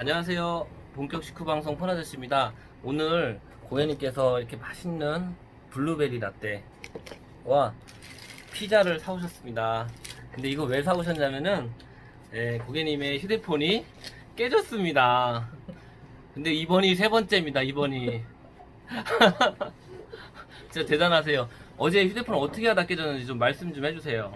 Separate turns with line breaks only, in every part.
안녕하세요. 본격 식후 방송 폰아저씨입니다. 오늘 고객님께서 이렇게 맛있는 블루베리 라떼와 피자를 사오셨습니다. 근데 이거 왜 사오셨냐면은 예, 고객님의 휴대폰이 깨졌습니다. 근데 이번이 세 번째입니다. 이번이 진짜 대단하세요. 어제 휴대폰 어떻게 하다 깨졌는지 좀 말씀 좀 해주세요.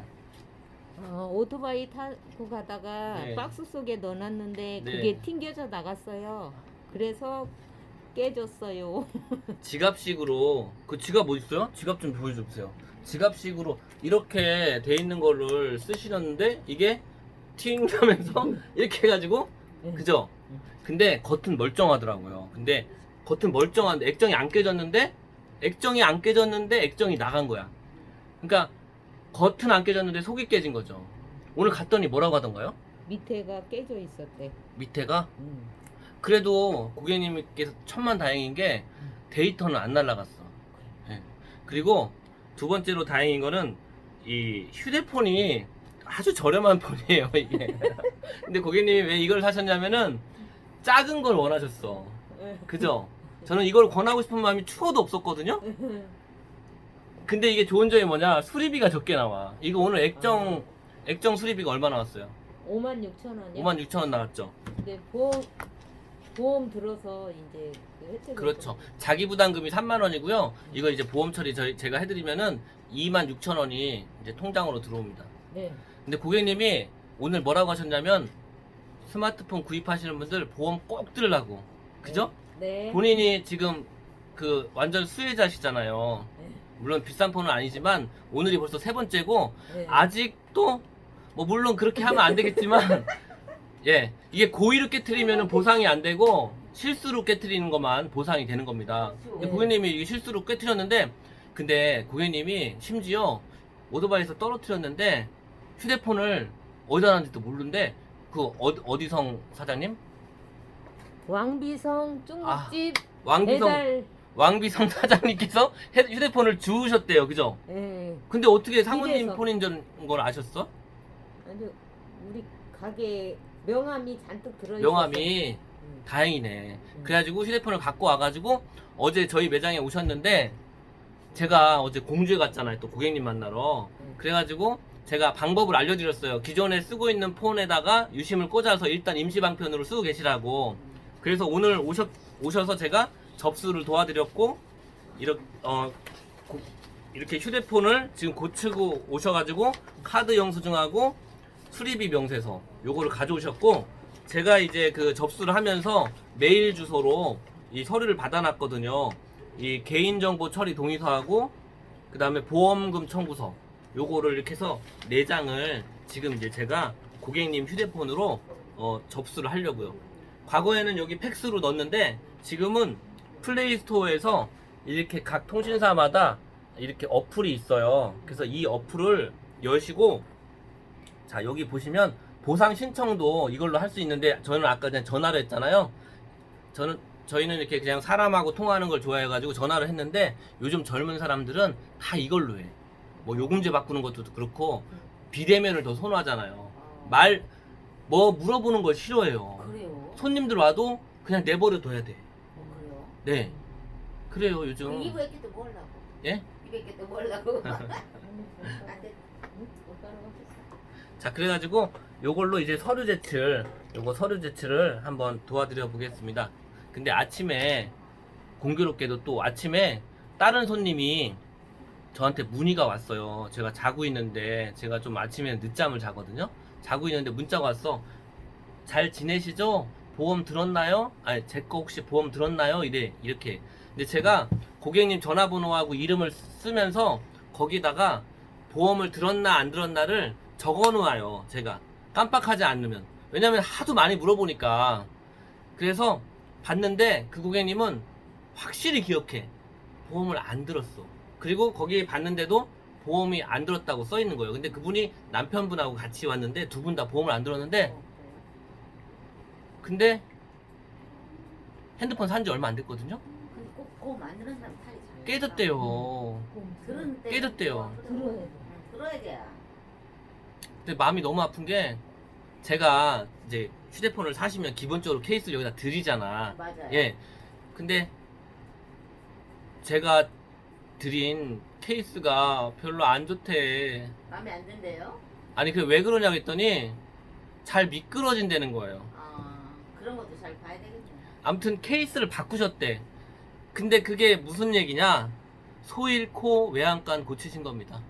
어, 오토바이 타고 가다가
네.
박스 속에 넣어놨는데
네.
그게 튕겨져 나갔어요. 그래서 깨졌어요.
지갑식으로 그 지갑 뭐 있어요? 지갑 좀 보여주세요. 지갑식으로 이렇게 돼 있는 거를 쓰시는데 이게 팅 하면서 이렇게 해가지고 그죠? 근데 겉은 멀쩡하더라고요. 근데 겉은 멀쩡한데 액정이 안 깨졌는데 액정이 안 깨졌는데 액정이 나간 거야. 그러니까 겉은 안 깨졌는데 속이 깨진 거죠. 오늘 갔더니 뭐라고 하던가요?
밑에가 깨져 있었대.
밑에가
음.
그래도 고객님께서 천만 다행인 게 데이터는 안 날라갔어. 예. 그리고 두 번째로 다행인 거는 이 휴대폰이 아주 저렴한 폰이에요, 이게. 근데 고객님이 왜 이걸 사셨냐면은 작은 걸 원하셨어. 그죠? 저는 이걸 권하고 싶은 마음이 추워도 없었거든요? 근데 이게 좋은 점이 뭐냐? 수리비가 적게 나와. 이거 오늘 액정, 액정 수리비가 얼마 나왔어요?
5만 6천 원이요.
5만 6천 원 나왔죠?
근데 보험 보험 들어서 이제 그 혜택을
그렇죠. 자기 부담금이 3만 원이고요. 이거 이제 보험 처리 저희 제가 해드리면은 2만 6천 원이 이제 통장으로 들어옵니다.
네.
근데 고객님이 오늘 뭐라고 하셨냐면 스마트폰 구입하시는 분들 보험 꼭 들으라고. 그죠?
네.
본인이 지금 그 완전 수혜자시잖아요.
네.
물론 비싼 폰은 아니지만 오늘이 벌써 세 번째고
네.
아직도 뭐 물론 그렇게 하면 안 되겠지만 예 이게 고의로 깨트리면 보상이 안 되고 실수로 깨트리는 것만 보상이 되는 겁니다. 근데
네.
고객님이 이게 실수로 깨트렸는데 근데 고객님이 심지어 오토바이에서 떨어뜨렸는데 휴대폰을 어디다 놨는지도 모르는데 그 어, 어디성 사장님
왕비성 중국집
왕비성
배달.
왕비성 사장님께서 헤- 휴대폰을 주우셨대요, 그죠?
예.
근데 어떻게 사모님
이래서.
폰인 줄- 걸 아셨어?
아주 우리 가게 명함이 잔뜩 들어 있어.
명함이 다행이네. 그래가지고 휴대폰을 갖고 와가지고 어제 저희 매장에 오셨는데 제가 어제 공주에 갔잖아요. 또 고객님 만나러.
음.
그래가지고 제가 방법을 알려드렸어요. 기존에 쓰고 있는 폰에다가 유심을 꽂아서 일단 임시 방편으로 쓰고 계시라고. 그래서 오늘 오셔, 오셔서 제가 접수를 도와드렸고 이렇게, 어, 고- 이렇게 휴대폰을 지금 고치고 오셔가지고 카드 영수증하고 수리비 명세서 요거를 가져오셨고 제가 이제 그 접수를 하면서 메일 주소로 이 서류를 받아놨거든요. 이 개인정보 처리 동의서하고 그 다음에 보험금 청구서 요거를 이렇게 해서 네 장을 지금 이제 제가 고객님 휴대폰으로 어, 접수를 하려고요. 과거에는 여기 팩스로 넣었는데 지금은 플레이 스토어에서 이렇게 각 통신사마다 이렇게 어플이 있어요. 그래서 이 어플을 여시고 자 여기 보시면 보상 신청도 이걸로 할 수 있는데 저는 아까 그냥 전화를 했잖아요. 저는 저희는 이렇게 그냥 사람하고 통화하는 걸 좋아해가지고 전화를 했는데 요즘 젊은 사람들은 다 이걸로 해. 뭐 요금제 바꾸는 것도 그렇고 비대면을 더 선호하잖아요. 말 뭐 물어보는 걸 싫어해요.
그래요?
손님들 와도 그냥 내버려 둬야 돼. 네. 그래요
그
요즘.
이거 했기도 뭐라고?
예?
이거 했기도 뭐라고? 안 돼.
자 그래가지고 요걸로 이제 서류 제출 요거 서류 제출을 한번 도와드려 보겠습니다 근데 아침에 공교롭게도 또 아침에 다른 손님이 저한테 문의가 왔어요 제가 자고 있는데 제가 좀 아침에 늦잠을 자거든요 자고 있는데 문자가 왔어 잘 지내시죠? 보험 들었나요? 아니 제 거 혹시 보험 들었나요? 이래 이렇게. 근데 제가 고객님 전화번호하고 이름을 쓰면서 거기다가 보험을 들었나 안 들었나를 적어 놓아요 제가. 깜빡하지 않으면. 왜냐면 하도 많이 물어보니까. 그래서 봤는데 그 고객님은 확실히 기억해. 보험을 안 들었어. 그리고 거기에 봤는데도 보험이 안 들었다고 써 있는 거예요. 근데 그분이 남편분하고 같이 왔는데 두 분 다 보험을 안 들었는데 근데 핸드폰 산 지 얼마 안 됐거든요
근데 꼭 그거 만드는 사람 탈이 잘.
깨졌대요
들은 때
깨졌대요.
들어야 돼. 들어야 돼.
근데 마음이 너무 아픈 게 제가 이제 휴대폰을 사시면 기본적으로 케이스를 여기다 드리잖아.
맞아요.
예. 근데 제가 드린 케이스가 별로 안 좋대.
마음에 안 든대요.
아니 그 왜 그러냐고 했더니 잘 미끄러진다는 거예요.
아 것도 잘 봐야 되겠네.
아무튼 케이스를 바꾸셨대. 근데 그게 무슨 얘기냐? 소 잃고 외양간 고치신 겁니다.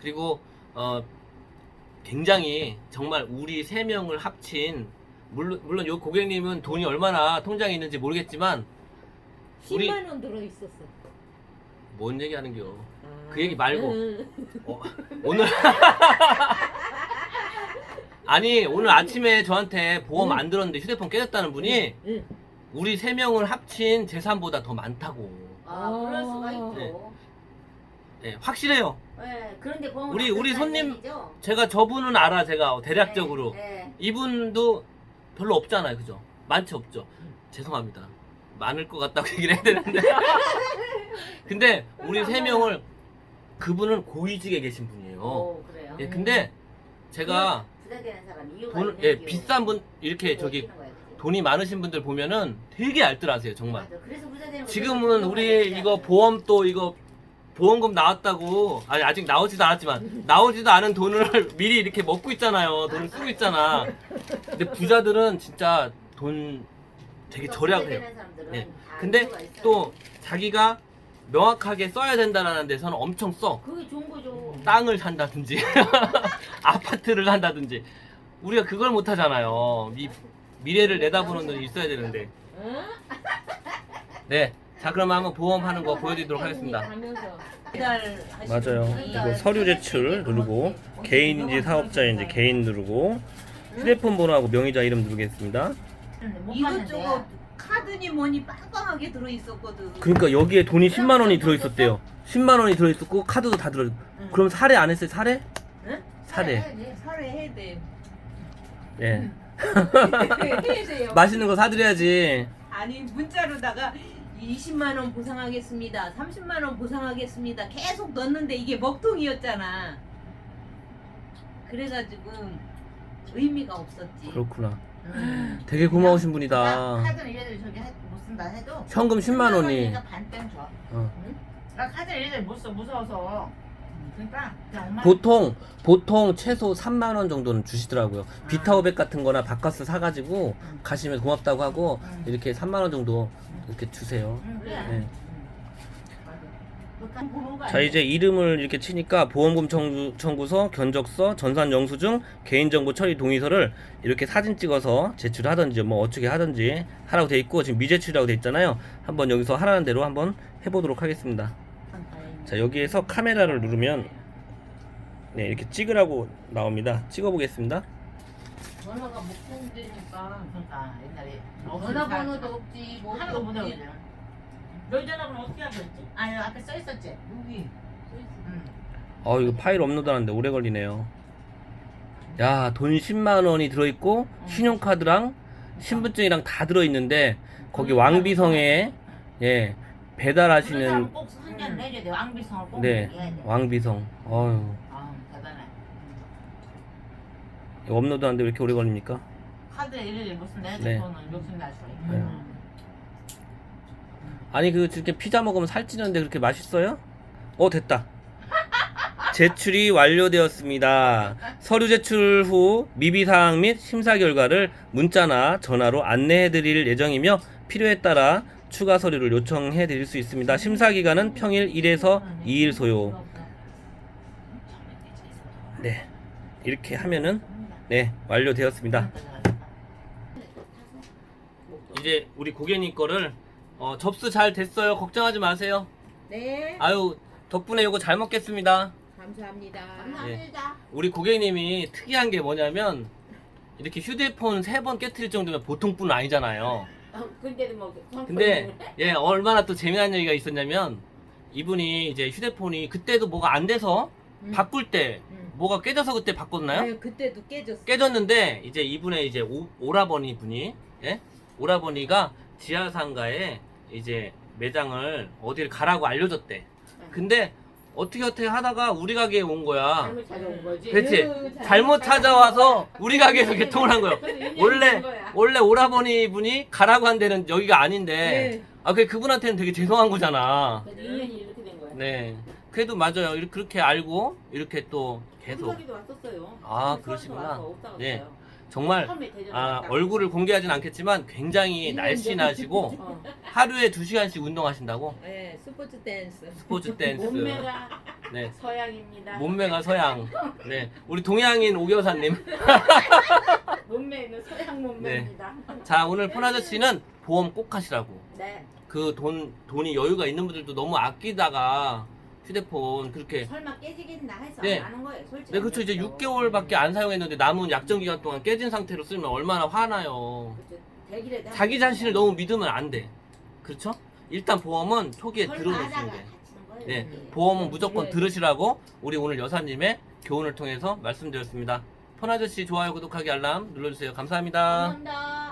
그리고 어 굉장히 정말 우리 세 명을 합친 물론 물론 요 고객님은 돈이 얼마나 통장에 있는지 모르겠지만 우리-
10만 원 들어 있었어.
뭔 얘기하는겨?
아.
그 얘기 말고.
응.
어, 오늘 아니 오늘 아침에 저한테 보험 안 들었는데 휴대폰 깨졌다는 분이
응.
우리 세 명을 합친 재산보다 더 많다고.
아 그럴 수가
아.
있죠.
예, 확실해요.
네. 그런데 보험
우리- 우리 손님-
얘기죠?
제가 저분은 알아, 제가 대략적으로.
네, 네.
이분도 별로 없잖아요, 그죠? 많지 없죠. 죄송합니다. 많을 것 같다고 얘기를 해야 되는데. 근데 우리 세 명을 그분은 고위직에 계신 분이에요.
오 그래요.
예, 근데 제가
부자되는 사람 이유가
돈,
있는
예,
게
비싼 분 이렇게 저기? 돈이 많으신 분들 보면은 되게 알뜰하세요, 정말.
맞아. 그래서 부자되는 거
지금은 우리 이거. 보험 또 이거 보험금 나왔다고 아니 아직 나오지도 않았지만 나오지도 않은 돈을 미리 이렇게 먹고 있잖아요 돈을 쓰고 있잖아 근데 부자들은 진짜 돈 되게 절약해요
부자되는 사람들은
예.
다
근데
이유가 있어요.
또 자기가 명확하게 써야 된다는 데서는 엄청 써
그게 좋은 거죠.
땅을 산다든지 아파트를 산다든지 우리가 그걸 못 하잖아요 미, 미래를 내다보는 눈이 있어야 되는데
응?
네자 그러면 한번 보험하는 거 보여드리도록 하겠습니다. 맞아요. 이거 서류 제출 누르고 개인인지 사업자인지 개인 누르고 휴대폰 번호하고 명의자 이름 누르겠습니다.
이것저것 카드니 뭐니 빵빵하게 들어있었거든.
그러니까 여기에 돈이 10만 원이 들어 있었대요. 10만 원이 들어 있었고 카드도 다 들어. 그럼 사례 안 했어요? 사례?
응?
사례.
살해해야 돼.
예.
해야 돼요.
맛있는 거 사드려야지.
아니 문자로다가 20만 원 보상하겠습니다. 30만 원 보상하겠습니다. 계속 넣었는데 이게 먹통이었잖아. 그래가지고 의미가 없었지.
그렇구나.
음.
되게 고마우신 분이다.
카드는 얘들 저기 해- 못 쓴다 해도
현금 10만 원이.
원이니까 반땡 줘.
어.
나 카드를 얘들 못써 무서워서. 그러니까 엄마
보통 보통 최소 3만 원 정도는 주시더라고요. 비타오백 같은 거나 바카스 사 가지고 가시면 고맙다고 하고 이렇게 3만 원 정도 이렇게 주세요.
응, 그래.
네.
그건 번호가
자 이제 이름을 이렇게 치니까 보험금 청구, 청구서, 견적서, 전산 영수증, 개인정보 처리 동의서를 이렇게 사진 찍어서 제출하든지 뭐 어떻게 하든지 하라고 돼 있고 지금 미제출이라고 돼 있잖아요. 한번 여기서 하라는 대로 한번 해보도록 하겠습니다. 자 여기에서 카메라를 누르면 네 이렇게 찍으라고 나옵니다. 찍어 보겠습니다.
전화가 먹통되니까
그러니까 옛날에
전화번호도 없지 뭐
하나도 못
없지.
외우잖아. 너 전화번호 어떻게 알겠지? 아니 앞에 써 있었지.
여기
응.
어 이거 파일 업로드하는데 오래 걸리네요. 야 돈 10만 원이 들어있고 신용카드랑 신분증이랑 다 들어있는데 거기 왕비성에 예 배달하시는
꼭 한잔 내줘야 돼. 왕비성을 꼭
네
얘기해야 돼.
왕비성 어휴
아 대단해.
이거 업로드 하는데 왜 이렇게 오래 걸립니까?
카드 얘들 무슨 내
네.
돈은 욕심.
네. 아니 그 이렇게 피자 먹으면 살찌는데 그렇게 맛있어요? 어 됐다. 제출이 완료되었습니다. 서류 제출 후 미비 사항 및 심사 결과를 문자나 전화로 안내해 드릴 예정이며 필요에 따라 추가 서류를 요청해 드릴 수 있습니다. 심사 기간은 평일 1에서 2일 소요. 네. 이렇게 하면은 네, 완료되었습니다. 이제 우리 고객님 거를 어, 접수 잘 됐어요. 걱정하지 마세요.
네.
아유, 덕분에 이거 잘 먹겠습니다.
감사합니다.
감사합니다.
우리 고객님이 특이한 게 뭐냐면 이렇게 휴대폰 세 번 깨트릴 정도면 보통 분은 아니잖아요.
어, 근데도 뭐
근데 예 얼마나 또 재미난 얘기가 있었냐면 이분이 이제 휴대폰이 그때도 뭐가 안 돼서
음.
바꿀 때
음.
뭐가 깨져서 그때 바꿨나요?
아유, 그때도 깨졌어.
깨졌는데 이제 이분의 이제 오, 오라버니 분이 예? 오라버니가 지하상가에 이제 매장을 어디를 가라고 알려줬대. 근데 어떻게 어떻게 하다가 우리 가게에 온 거야.
잘못 찾아온 거지.
그치?
으,
잘못 찾아와서 우리 가게에서 개통을 한 거예요. 원래. 원래 오라버니 분이 가라고 한 데는 여기가 아닌데
네.
아그 그분한테는 되게 죄송한 거잖아.
그래서 인연이 이렇게 된 거야.
네. 그래도 맞아요. 이렇게 그렇게 알고 이렇게 또 계속
계속 왔었어요.
아, 그러시구나.
와서
네.
왔어요.
정말 아. 얼굴을 공개하진 않겠지만 굉장히 날씬하시고
어.
하루에 두 시간씩 운동하신다고
네, 스포츠 댄스.
스포츠 댄스.
몸매가
네.
서양입니다.
몸매가 서양. 네. 우리 동양인 오교사님.
몸매는 서양
네.
몸매입니다.
자, 오늘 폰 아저씨는 보험 꼭 하시라고.
네.
그 돈 돈이 여유가 있는 분들도 너무 아끼다가 휴대폰 그렇게
설마 깨지겠나 해서
네.
안 하는 거예요. 솔직히.
네, 그렇죠. 이제 6개월밖에 안 사용했는데 남은 약정 기간 동안 깨진 상태로 쓰면 얼마나 화나요.
그렇죠. 대기를
자기 자신을 너무 믿으면 안 돼. 그렇죠? 일단 보험은 초기에.
다치는 거예요.
네. 보험은 무조건
네.
들으시라고 우리 오늘 여사님의 교훈을 통해서 말씀드렸습니다. 폰 아저씨 좋아요, 구독하기, 알람 눌러주세요. 감사합니다.
감사합니다.